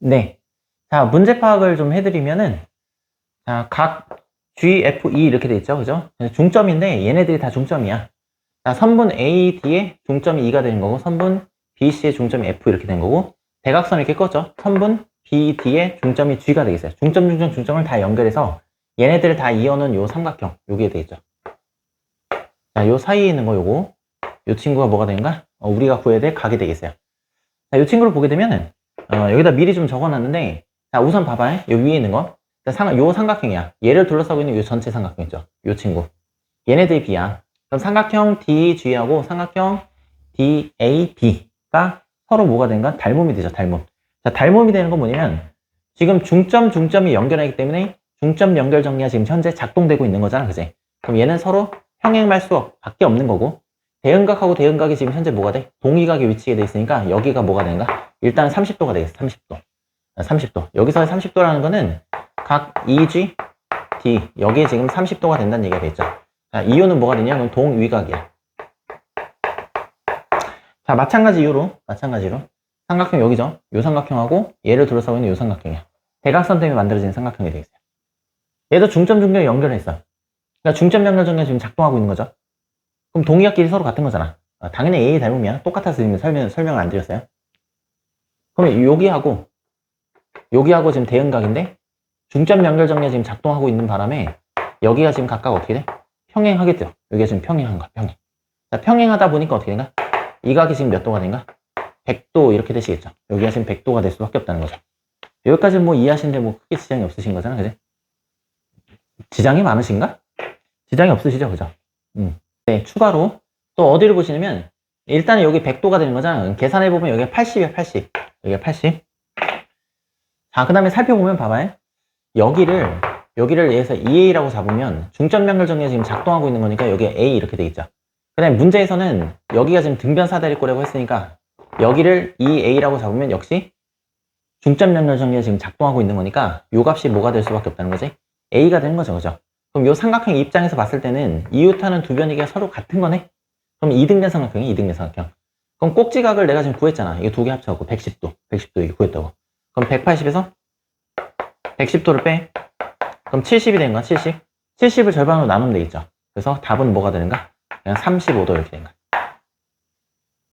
네. 자, 문제 파악을 좀 해드리면은, 자, 각 G, F, E 이렇게 돼 있죠. 그죠? 중점인데 얘네들이 다 중점이야. 자, 선분 A, D의 중점이 2가 되는 거고, 선분 B, C의 중점이 F 이렇게 된 거고, 대각선 이렇게 껐죠. 선분 B, D의 중점이 G가 되겠어요. 중점, 중점, 중점을 다 연결해서 얘네들을 다 이어놓은 요 삼각형, 요게 돼 있죠. 자, 요 사이에 있는 거 요거, 요 친구가 뭐가 되는가? 어, 우리가 구해야 될 각이 되겠어요. 자, 요 친구를 보게 되면은, 어, 여기다 미리 좀 적어놨는데, 자, 우선 봐봐요. 요 위에 있는 거. 자, 삼각, 요 삼각형이야. 얘를 둘러싸고 있는 요 전체 삼각형 있죠. 요 친구. 얘네들이 B야. 그럼 삼각형 DG하고 삼각형 DAB가 서로 뭐가 되는가? 닮음이 되죠, 닮음. 자, 닮음이 되는 건 뭐냐면, 지금 중점, 중점이 연결하기 때문에 중점 연결 정리가 지금 현재 작동되고 있는 거잖아, 그지? 그럼 얘는 서로 평행말수억 밖에 없는 거고, 대응각하고 대응각이 지금 현재 뭐가 돼? 동의각에 위치해 돼 있으니까 여기가 뭐가 되는가? 일단 30도가 되겠어, 30도. 30도. 여기서의 30도라는 거는 각 EG, D, 여기에 지금 30도가 된다는 얘기가 되겠죠. 자, 이유는 뭐가 되냐면 동위각이야. 자, 마찬가지 이유로, 마찬가지로 삼각형 여기죠. 요 삼각형하고 얘를 둘러싸고 있는 요 삼각형이야. 대각선 때문에 만들어진 삼각형이 되겠어요. 얘도 중점 중점 연결했어. 그러니까 중점 연결 정리 지금 작동하고 있는 거죠. 그럼 동의각끼리 서로 같은 거잖아. 아, 당연히 A 닮음이야. 똑같아서 설명, 설명을 안 드렸어요. 그러면 여기하고 여기하고 지금 대응각인데 중점 연결 정리가 지금 작동하고 있는 바람에 여기가 지금 각각 어떻게 돼? 평행하겠죠. 여기가 지금 평행한 거야, 평행. 자, 평행하다 보니까 어떻게 된가? 이 각이 지금 몇 도가 된가? 100도 이렇게 되시겠죠. 여기가 지금 100도가 될 수밖에 없다는 거죠. 여기까지 뭐 이해하시는데 뭐 크게 지장이 없으신 거잖아, 그지? 지장이 많으신가? 지장이 없으시죠, 그죠? 음. 네, 추가로 또 어디를 보시냐면 일단은 여기 100도가 되는 거잖아. 계산해보면 여기가 80이야, 80. 여기가 80. 자, 그 다음에 살펴보면 봐봐요. 여기를, 여기를 얘에서 2A라고 잡으면 중점 연결 정리가 지금 작동하고 있는 거니까 여기에 A 이렇게 되겠죠. 그 다음에 문제에서는 여기가 지금 등변 사다리꼴이라고 했으니까 여기를 2A라고 잡으면 역시 중점 연결 정리가 지금 작동하고 있는 거니까 요 값이 뭐가 될 수밖에 없다는 거지? A가 되는 거죠, 그죠? 그럼 요 삼각형 입장에서 봤을 때는 이웃하는 두 변이가 서로 같은 거네? 그럼 2등변 삼각형이 2등변 삼각형. 그럼 꼭지각을 내가 지금 구했잖아. 이거 두 개 합쳐갖고 110도, 110도 이거 구했다고. 그럼 180에서 110도를 빼. 그럼 70이 되는 거야, 70. 70을 절반으로 나누면 되겠죠. 그래서 답은 뭐가 되는가? 그냥 35도 이렇게 되는 거야.